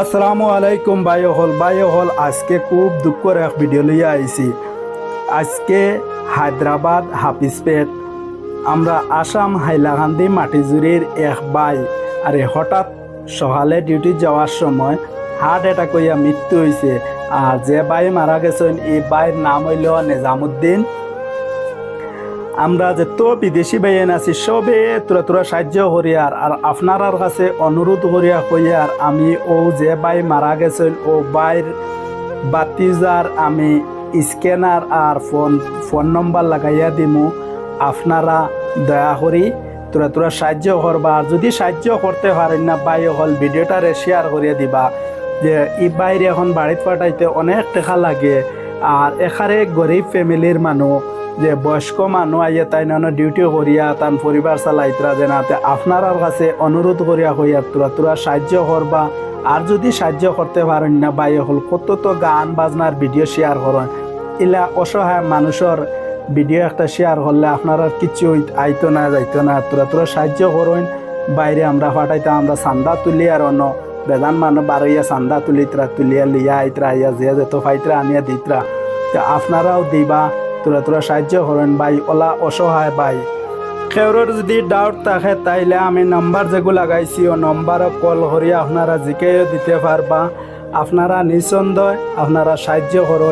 আসসালামু আলাইকুম বাই হল বাই হল, আজকে খুব দুঃখর এক ভিডিও লইয়া আইছি। আজকে হায়দ্রাবাদ হাফিজপেট। আমরা আসাম হাইলাকান্দি মাটিজুরির এক বাই আরে হঠাৎ সকালে ডিউটি যাওয়ার সময় হার্ট অ্যাটাক হইয়া মৃত্যু হয়েছে আর যে বাই মারা গেছেন, এই বাইর নাম হইল নিজামুদ্দিন। আমরা যে তো বিদেশি বাইন আছি, সবে তোরা তোরা সাহায্য করিয়ার আর আপনার কাছে অনুরোধ করিয়া কইয়ার আমি ও যে বাই মারা গেছেন, ও বাইর বাতিজার আমি স্ক্যানার আর ফোন ফোন নম্বর লাগাইয়া দিমু। আপনারা দয়া করি তোরা তোরা সাহায্য করবা, আর যদি সাহায্য করতে পারেন না বাই হল ভিডিওটারে শেয়ার করিয়া দিবা, যে ই বাইরে এখন বাড়িতে পাঠাইতে অনেক টাকা লাগে, আর এখানে গরিব ফ্যামিলির মানুষ। যে বয়স্ক মানুষ আইয়া তাই নান ডিউটি করিয়া তান পরিবার চালাইতরা যে নাতে আপনার কাছে অনুরোধ করিয়া হইয়া তোরা তোরা সাহায্য করবা আর যদি সাহায্য করতে পারেন না বাই হল কত তো গান বাজনার ভিডিও শেয়ার করেন ইলা অসহায় মানুষের ভিডিও একটা শেয়ার করলে আপনার আর কিছু হইত- আইতো না, যাইতো না তোরা তোরা সাহায্য করেন বাইরে আমরা ফাটাইতে আমরা চান্দা তুলি আর অন্য বেদান মানুষ বারইয়া চান্দা তুলিতরা তুলিয়া, লিয়া আইতরা ইয়া, যে যেত ফাইতরা আনিয়া দিতরা তো আপনারাও দিবা। তোরা তোরা সাহায্য করেন ভাই, ওলা অসহায় ভাই। কেউর যদি ডাউট থাকে, তাইলে আমি নাম্বার যেগুলো লাগাইছি ও নম্বরও কল করিয়া আপনারা জিকেও দিতে পারবা আপনারা নিঃসন্দেহ, আপনারা সাহায্য করেন